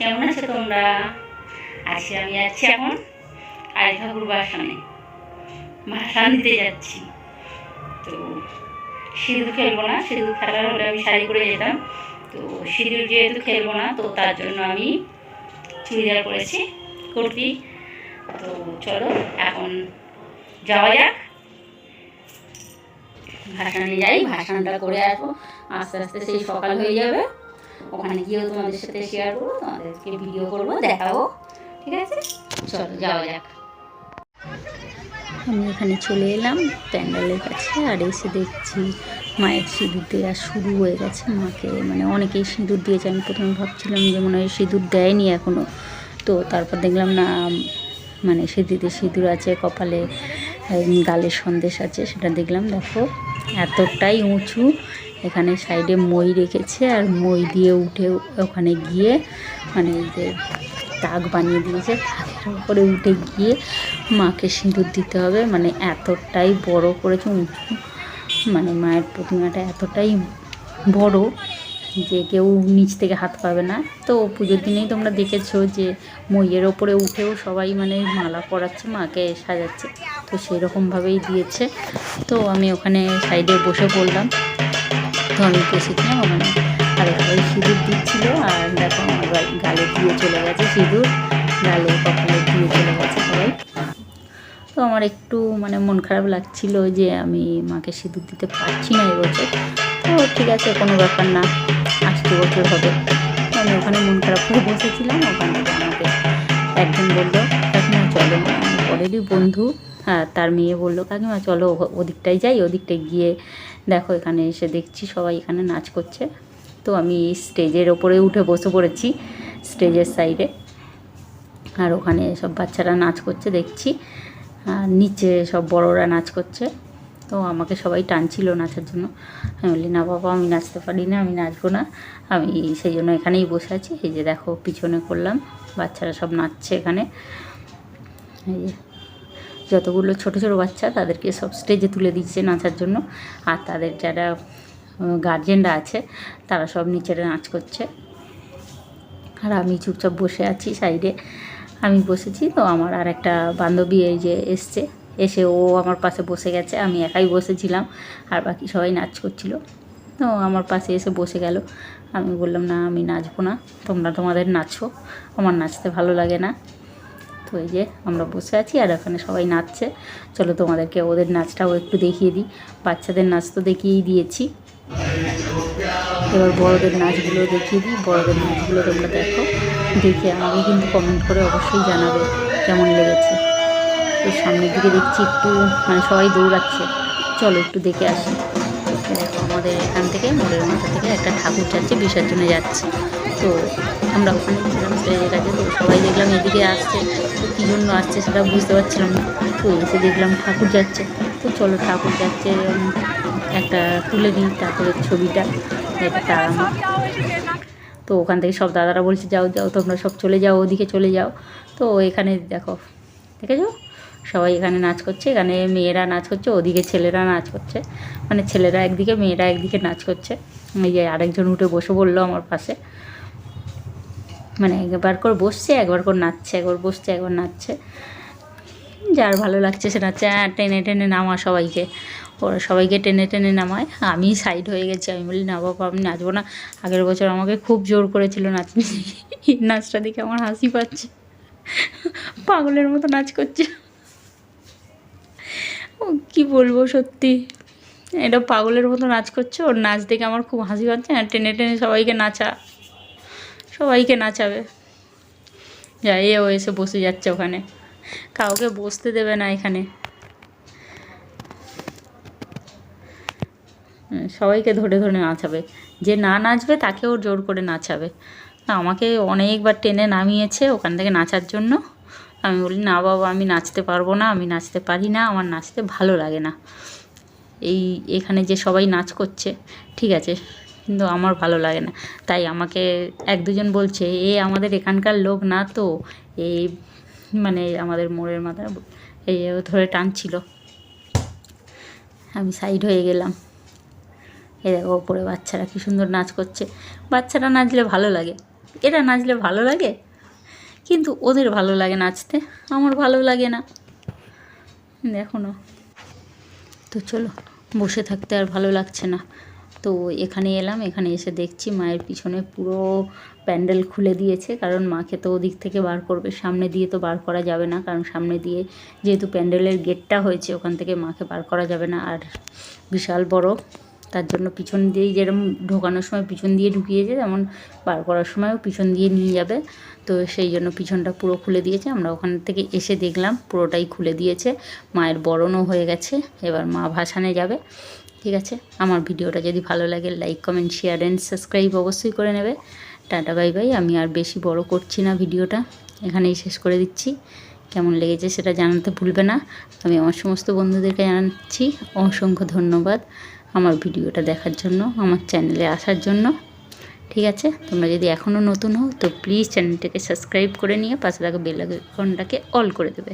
কেমন আছো তোমরা? আজকে আমি যাচ্ছি এখন আই ঠাকুর বাসানে। ভাষা নিতে যাচ্ছি। তো সিঁদুর খেলব না, সিঁদুর খেলার হলে আমি শাড়ি করে যেতাম। তো সিঁদুর যেহেতু খেলব না, তো তার জন্য আমি চুড়িদার করেছি কুর্তি। তো চলো, এখন যাওয়া যাক। ভাসানে যাই ভাসানটা করে আসব। আস্তে আস্তে সেই সকাল হয়ে যাবে। ওখানে গিয়েও তোমাদের সাথে শেয়ার করব, তোমাদেরকে ভিডিও করব, দেখাবো। ঠিক আছে? চলো, যাওয়া যাক। আমি এখানে চলে এলাম, প্যান্ডেলের কাছে, আর এসে দেখছি মায়ের সিঁদুর দেওয়া শুরু হয়ে গেছে। মাকে মানে অনেকেই সিঁদুর দিয়েছে, আমি প্রথমে ভাবছিলাম যে মনে হয় সিঁদুর দেয়নি এখনও তো তারপর দেখলাম না মানে সিঁদুরে সিঁদুর আছে, কপালে গালের সন্দেশ আছে, সেটা দেখলাম, দেখো, এতটাই উঁচু এখানে সাইডে মই রেখেছে আর মই দিয়ে উঠে ওখানে গিয়ে মানে যে তাক বানিয়ে দিয়েছে তাকের উপরে উঠে গিয়ে মাকে সিঁদুর দিতে হবে। মানে এতটাই বড় করেছে উঁচু মানে মায়ের প্রতিমাটা এতটাই বড় যে কেউ নিচ থেকে হাত পাবে না। তো পুজোর দিনেই তোমরা দেখেছ যে মইয়ের ওপরে উঠেও সবাই মানে মালা পরাচ্ছে, মাকে সাজাচ্ছে। তো সেরকমভাবেই দিয়েছে। তো আমি ওখানে সাইডে বসে পড়লাম। তো আমি বসেছিলাম ওখানে আর সবাই সিঁদুর দিচ্ছিল, আর দেখো আমার গালে দিয়ে চলে গেছে সিঁদুর, গালে কপালে দিয়ে চলে গেছে সবাই। তো আমার একটু মানে মন খারাপ লাগছিল যে আমি মাকে সিঁদুর দিতে পারছি না এবছর। তো ঠিক আছে, কোনো ব্যাপার না আসতে বছর হবে। আমি ওখানে মন খারাপ করে বসেছিলাম, ওখান থেকে আমাকে একজন বলল, কাকিমা, চলো। পরেরই বন্ধু। হ্যাঁ তার মেয়ে বলল, কাকিমা, চলো ওদিকটায় যাই। ওদিকটায় গিয়ে দেখো, এখানে এসে দেখছি সবাই এখানে নাচ করছে। তো আমি স্টেজের ওপরে উঠে বসে পড়েছি, স্টেজের সাইডে। আর ওখানে সব বাচ্চারা নাচ করছে, দেখছি। আর নিচে সব বড়রা নাচ করছে। তো আমাকে সবাই টানছিল নাচার জন্য। আমি বলি, না বাবা, আমি নাচতে পারি না, আমি নাচবো না। আমি সেই জন্য এখানেই বসে আছি। এই যে দেখো, পিছনে করলাম, বাচ্চারা সব নাচছে এখানে। এই যে যতগুলো ছোট ছোট বাচ্চা তাদেরকে সব স্টেজে তুলে দিচ্ছে নাচার জন্য। আর তাদের যারা গার্জেনরা আছে, তারা সব নিচেরে নাচ করছে। আর আমি চুপচাপ বসে আছি সাইডে আমি বসেছি তো আমার আর একটা বান্ধবী এই যে এসছে। এসে ও আমার পাশে বসে গেছে, আমি একাই বসেছিলাম। আর বাকি সবাই নাচ করছিল। তো আমার পাশে এসে বসে গেল। আমি বললাম, না, আমি নাচবো না। তোমরা তোমাদের নাচো। আমার নাচতে ভালো লাগে না। তো এই যে আমরা বসে আছি আর এখানে সবাই নাচছে। চলো তোমাদেরকে ওদের নাচটাও একটু দেখিয়ে দিই। বাচ্চাদের নাচ তো দেখিয়েই দিয়েছি। এবার বড়দের নাচগুলো দেখিয়ে দিই। বড়দের নাচগুলো তোমরা দেখো। দেখে আমাকে কিন্তু কমেন্ট করে অবশ্যই জানাবে কেমন লেগেছে। তো সামনের দিকে দেখছি একটু মানে সবাই দৌড়াচ্ছে। চলো একটু দেখে আসি। দেখো আমাদের এখান থেকে মোড়ের মাথা থেকে একটা ঠাকুর যাচ্ছে, বিসর্জনে যাচ্ছে। তো আমরা ওখানে ছিলাম স্টেজের কাছে তো সবাই দেখলাম এদিকে আসছে। তো কী জন্য আসছে সেটা বুঝতে পারছিলাম না। তো এসে দেখলাম ঠাকুর যাচ্ছে। তো চলো ঠাকুর যাচ্ছে একটা তুলে দিই ঠাকুরের ছবিটা এটা তার আমার তো ওখান থেকে সব দাদারা বলছে, যাও যাও, তোমরা সব চলে যাও, ওদিকে চলে যাও। তো এখানে দেখো, দেখেছ? সবাই এখানে নাচ করছে, এখানে মেয়েরা নাচ করছে, ওদিকে ছেলেরা নাচ করছে। মানে ছেলেরা একদিকে, মেয়েরা একদিকে নাচ করছে। এই যে আরেকজন উঠে বসে বলল আমার পাশে। মানে একবার করে বসছে, একবার করে নাচছে, একবার বসছে, একবার নাচছে। যার ভালো লাগছে সে নাচছে। হ্যাঁ টেনে টেনে নামা সবাইকে। ওরা সবাইকে টেনে টেনে নামায়। আমি সাইড হয়ে গেছি। আমি বলি, না বাবা, আমি নাচবো না। আগের বছর আমাকে খুব জোর করেছিল নাচ নাচটা দেখে আমার হাসি পাচ্ছে। পাগলের মতো নাচ করছে। ও কী বলব সত্যি। এটা পাগলের মতো নাচ করছে। ওর নাচ দেখে আমার খুব হাসি পাচ্ছে। আর টেনে টেনে সবাইকে নাচা। সবাইকে নাচাবে। যাই, ও এসে বসে যাচ্ছে ওখানে। কাউকে বসতে দেবে না এখানে। সবাইকে ধরে ধরে নাচাবে। যে না নাচবে তাকেও জোর করে নাচাবে। আমাকে অনেকবার টেনে নামিয়েছে ওখান থেকে নাচার জন্য। আমি বলি, না বাবা, আমি নাচতে পারব না, আমি নাচতে পারি না, আমার নাচতে ভালো লাগে না। এই, এখানে যে সবাই নাচ করছে, ঠিক আছে? কিন্তু আমার ভালো লাগে না। তাই আমাকে এক দুজন বলছে, এ আমাদের এখানকার লোক না তো? এই মানে আমাদের মোড়ের মাথা এই ধরে টানছিল। আমি সাইড হয়ে গেলাম। এই দেখো ওপরে বাচ্চারা কি সুন্দর নাচ করছে। বাচ্চারা নাচলে ভালো লাগে। এরা নাচলে ভালো লাগে? কিন্তু ওদের ভালো লাগে নাচতে। আমার ভালো লাগে না। দেখো না। তো চলো, বসে থাকতে আর ভালো লাগছে না। তো এখানে এলাম, এখানে এসে দেখছি মায়ের পিছনে পুরো প্যান্ডেল খুলে দিয়েছে, কারণ মাকে তো ওদিক থেকে বার করবে, সামনে দিয়ে তো বার করা যাবে না, কারণ সামনে দিয়ে যেহেতু প্যান্ডেলের গেটটা হয়েছে, ওখান থেকে মাকে বার করা যাবে না, আর বিশাল বড়, তার জন্য পিছন দিয়েই যেরকম ঢোকানোর সময় পিছন দিয়ে ঢুকিয়েছে, তেমন বার করার সময়ও পিছন দিয়ে নিয়ে যাবে, তো সেই জন্য পিছনটা পুরো খুলে দিয়েছে, আমরা ওখান থেকে এসে দেখলাম, পুরোটাই খুলে দিয়েছে, মায়ের বরণও হয়ে গেছে, এবার মা ভাসানে যাবে ঠিক আছে? আমার ভিডিওটা যদি ভালো লাগে like comment share and subscribe অবশ্যই করে নেবে। টাটা বাই বাই আমি আর বেশি বড় করছি না ভিডিওটা। এখানেই শেষ করে দিচ্ছি। কেমন লেগেছে সেটা জানাতে ভুলবে না। আমি আমার সমস্ত বন্ধুদেরকে জানাচ্ছি অসংখ্য ধন্যবাদ আমার ভিডিওটা দেখার জন্য, আমার চ্যানেলে আসার জন্য। ঠিক আছে? তোমরা যদি এখনও নতুন হও, তো প্লিজ চ্যানেলটাকে সাবস্ক্রাইব করে নিয়ে পাশে থাকা বেল আইকনটাকে অল করে দেবে।